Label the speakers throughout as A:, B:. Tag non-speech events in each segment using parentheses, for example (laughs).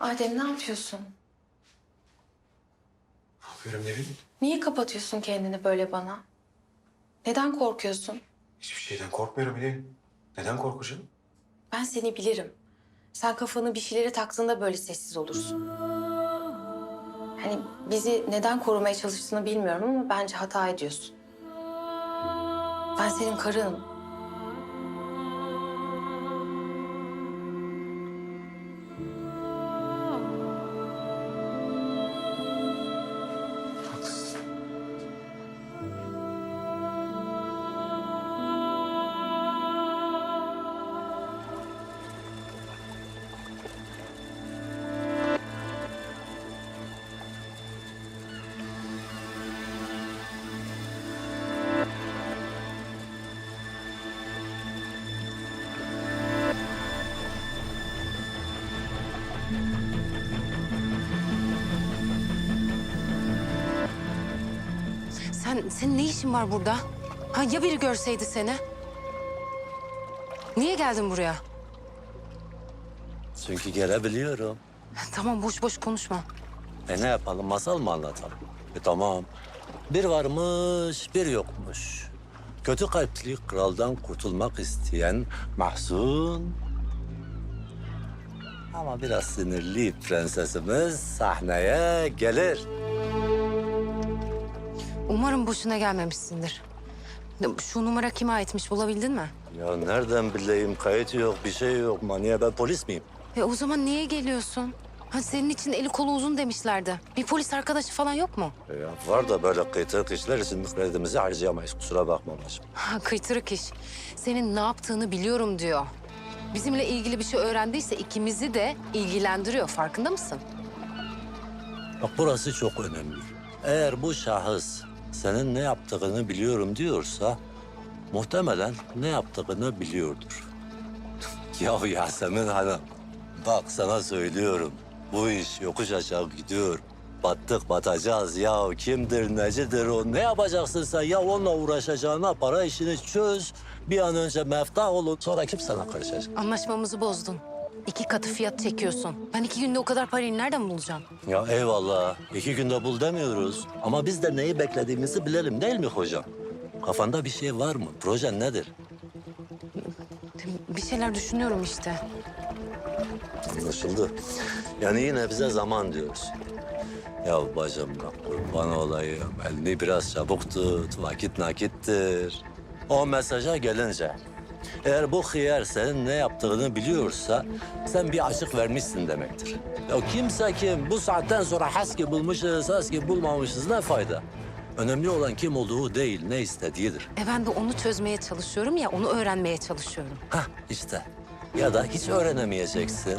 A: Adem ne yapıyorsun?
B: Ne yapıyorum Nevin?
A: Niye kapatıyorsun kendini böyle bana? Neden korkuyorsun?
B: Hiçbir şeyden korkmuyorum Nevin. Neden korkacağım?
A: Ben seni bilirim. Sen kafanı bir şeylere taktığında böyle sessiz olursun. Hani bizi neden korumaya çalıştığını bilmiyorum ama bence hata ediyorsun. Ben senin karınım.
C: Sen, senin ne işin var burada? Ha ya biri görseydi seni? Niye geldin buraya?
D: Çünkü gelebiliyorum.
C: Tamam boş boş konuşma.
D: E ne yapalım masal mı anlatalım? E tamam. Bir varmış bir yokmuş. Kötü kalpli kraldan kurtulmak isteyen Mahzun... Ama biraz sinirli prensesimiz sahneye gelir.
C: Umarım boşuna gelmemişsindir. Şu numara kime aitmiş bulabildin mi?
D: Ya nereden bileyim kayıt yok bir şey yok. Maniye ben polis miyim?
C: E o zaman niye geliyorsun? Ha senin için eli kolu uzun demişlerdi. Bir polis arkadaşı falan yok mu?
D: E Ya var da böyle kıytırık işler için kredimizi harcayamayız. Kusura bakma bacım.
C: Ha kıytırık iş. Senin ne yaptığını biliyorum diyor. Bizimle ilgili bir şey öğrendiyse ikimizi de ilgilendiriyor. Farkında mısın?
D: Bak burası çok önemli. Eğer bu şahıs senin ne yaptığını biliyorum diyorsa... ...muhtemelen ne yaptığını biliyordur. (laughs) ya Yasemin Hanım, bak sana söylüyorum. Bu iş yokuş aşağı gidiyor. Battık batacağız ya. Kimdir, necidir o? Ne yapacaksın sen? Ya onunla uğraşacağına para işini çöz. Bir an önce meftah olun. Sonra kim sana karışacak?
C: Anlaşmamızı bozdun. İki katı fiyat çekiyorsun. Ben iki günde o kadar parayı nereden bulacağım?
D: Ya eyvallah. iki günde bul demiyoruz. Ama biz de neyi beklediğimizi bilelim değil mi hocam? Kafanda bir şey var mı? Projen nedir?
C: Bir şeyler düşünüyorum işte.
D: Anlaşıldı. Yani yine bize zaman diyoruz. Ya bacım kurban olayım. Elini biraz çabuk tut. Vakit nakittir. O mesaja gelince. Eğer bu hıyar senin ne yaptığını biliyorsa sen bir açık vermişsin demektir. Ya kimse kim bu saatten sonra haski bulmuşuz, haski bulmamışız ne fayda? Önemli olan kim olduğu değil, ne istediğidir.
C: E ben de onu çözmeye çalışıyorum ya, onu öğrenmeye çalışıyorum.
D: Hah işte. Ya da hiç öğrenemeyeceksin.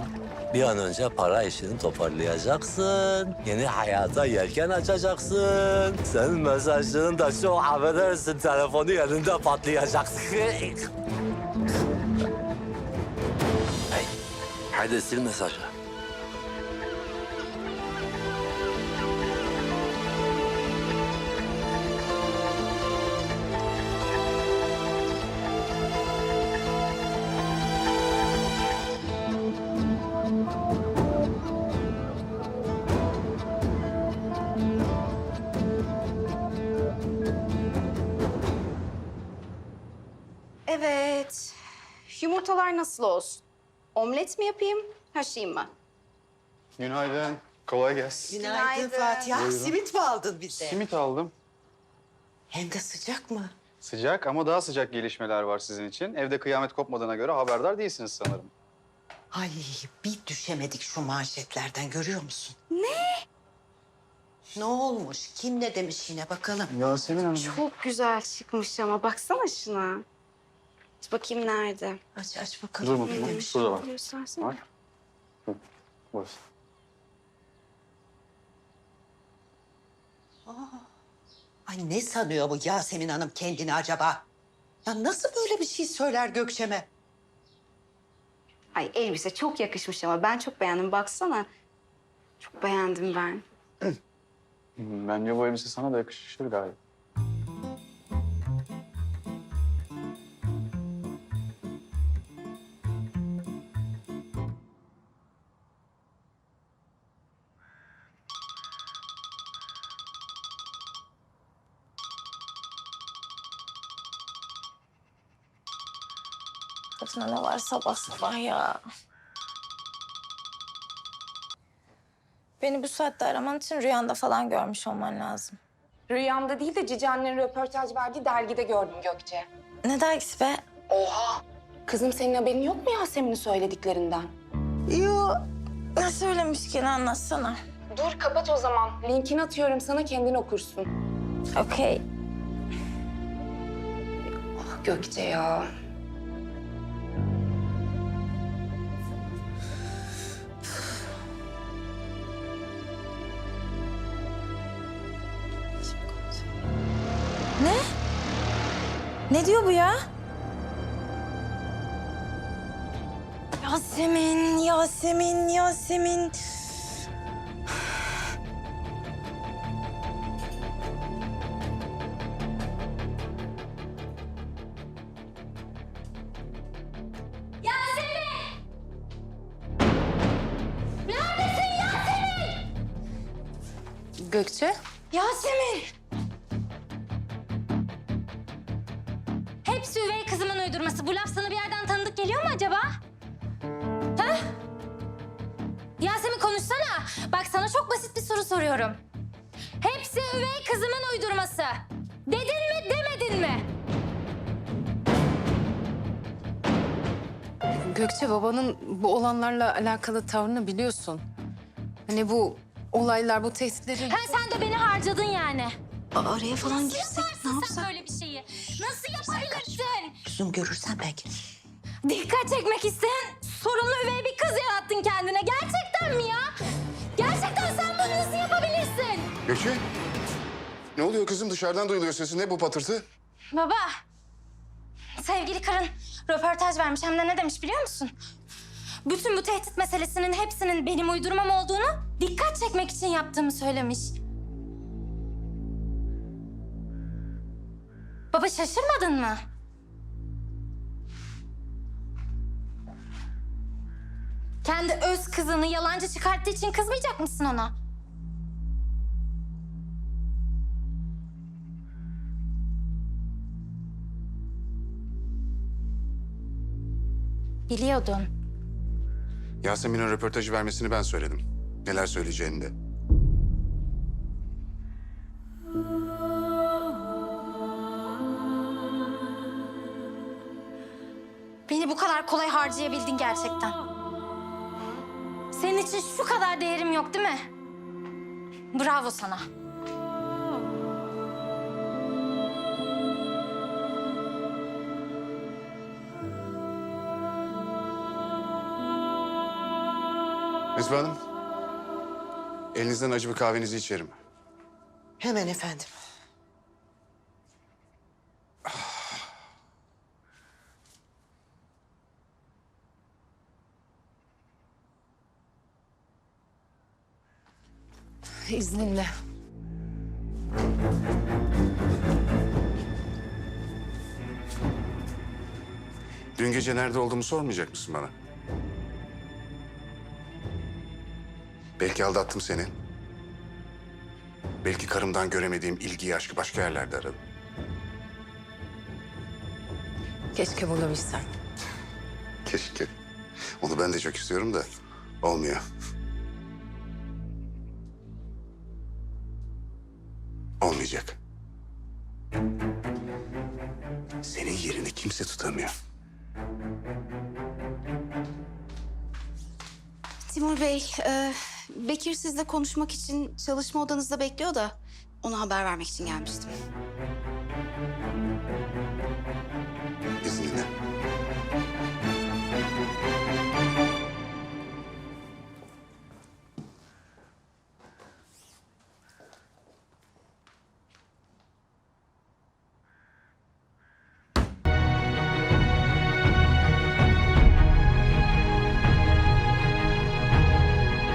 D: Bir an önce para işini toparlayacaksın. Yeni hayata yelken açacaksın. Senin mesajların da çok affedersin telefonu elinde patlayacak. (laughs) hadi sil mesajı.
E: Evet. Yumurtalar nasıl olsun? Omlet mi yapayım, haşlayayım mı?
F: Günaydın. Kolay gelsin.
G: Günaydın,
E: Günaydın.
G: Fatih. Ah,
F: Buyurun.
G: simit mi aldın bize?
F: Simit aldım.
G: Hem de sıcak mı?
F: Sıcak ama daha sıcak gelişmeler var sizin için. Evde kıyamet kopmadığına göre haberdar değilsiniz sanırım.
G: Ay bir düşemedik şu manşetlerden görüyor musun? Ne? Ne olmuş? Kim ne demiş yine bakalım.
F: Yasemin Hanım.
E: Çok güzel çıkmış ama baksana şuna. Dur bakayım nerede?
G: Aç aç bakalım.
F: Dur
G: ne
F: bakayım.
G: demiş?
F: Burada var.
E: Göstersene.
F: Var. Hı. Buyur.
G: Ay ne sanıyor bu Yasemin Hanım kendini acaba? Ya nasıl böyle bir şey söyler Gökçem'e?
E: Ay elbise çok yakışmış ama ben çok beğendim. Baksana. Çok beğendim ben.
F: Bence bu elbise sana da yakışır gayet.
A: Kadına ne var sabah sabah ya. Beni bu saatte araman için rüyanda falan görmüş olman lazım.
H: Rüyamda değil de Cici annenin röportaj verdiği dergide gördüm Gökçe.
A: Ne dergisi be?
H: Oha! Kızım senin haberin yok mu Yasemin'in söylediklerinden?
A: Yo. Ne söylemiş ki anlatsana.
H: Dur kapat o zaman. Linkini atıyorum sana kendin okursun.
A: Okey.
H: Ah Gökçe ya.
A: Ne diyor bu ya? Yasemin, Yasemin, Yasemin.
C: Gökçe?
A: Yasemin!
I: Uydurması. Bu laf sana bir yerden tanıdık geliyor mu acaba? Ha? Yasemin konuşsana. Bak sana çok basit bir soru soruyorum. Hepsi üvey kızımın uydurması. Dedin mi demedin mi?
C: Gökçe babanın bu olanlarla alakalı tavrını biliyorsun. Hani bu olaylar, bu tehditleri...
I: Ha sen de beni harcadın yani.
E: Araya falan girsek ne
I: sen
E: yapsak?
I: böyle bir?
G: Yüzüm görürsen belki.
I: Dikkat çekmek isteyen sorunlu üvey bir kız yarattın kendine. Gerçekten mi ya? Gerçekten sen bunu nasıl yapabilirsin?
J: Gökçe. Ne oluyor kızım? Dışarıdan duyuluyor sesin. Ne bu patırtı?
I: Baba, sevgili karın röportaj vermiş. Hem de ne demiş biliyor musun? Bütün bu tehdit meselesinin hepsinin benim uydurmam olduğunu dikkat çekmek için yaptığımı söylemiş. Baba şaşırmadın mı? Kendi öz kızını yalancı çıkarttığı için kızmayacak mısın ona? Biliyordun.
J: Yasemin'in röportajı vermesini ben söyledim. Neler söyleyeceğini de.
I: Beni bu kadar kolay harcayabildin gerçekten. Senin için şu kadar değerim yok değil mi? Bravo sana.
J: Esma Hanım. Elinizden acı bir kahvenizi içerim.
G: Hemen efendim.
C: İzninle.
J: Dün gece nerede olduğumu sormayacak mısın bana? Belki aldattım seni. Belki karımdan göremediğim ilgiyi, aşkı başka yerlerde aradım.
C: Keşke bulabilsem.
J: Keşke. Onu ben de çok istiyorum da olmuyor. Tutamıyor.
E: Timur Bey, e, Bekir sizle konuşmak için çalışma odanızda bekliyor da ona haber vermek için gelmiştim.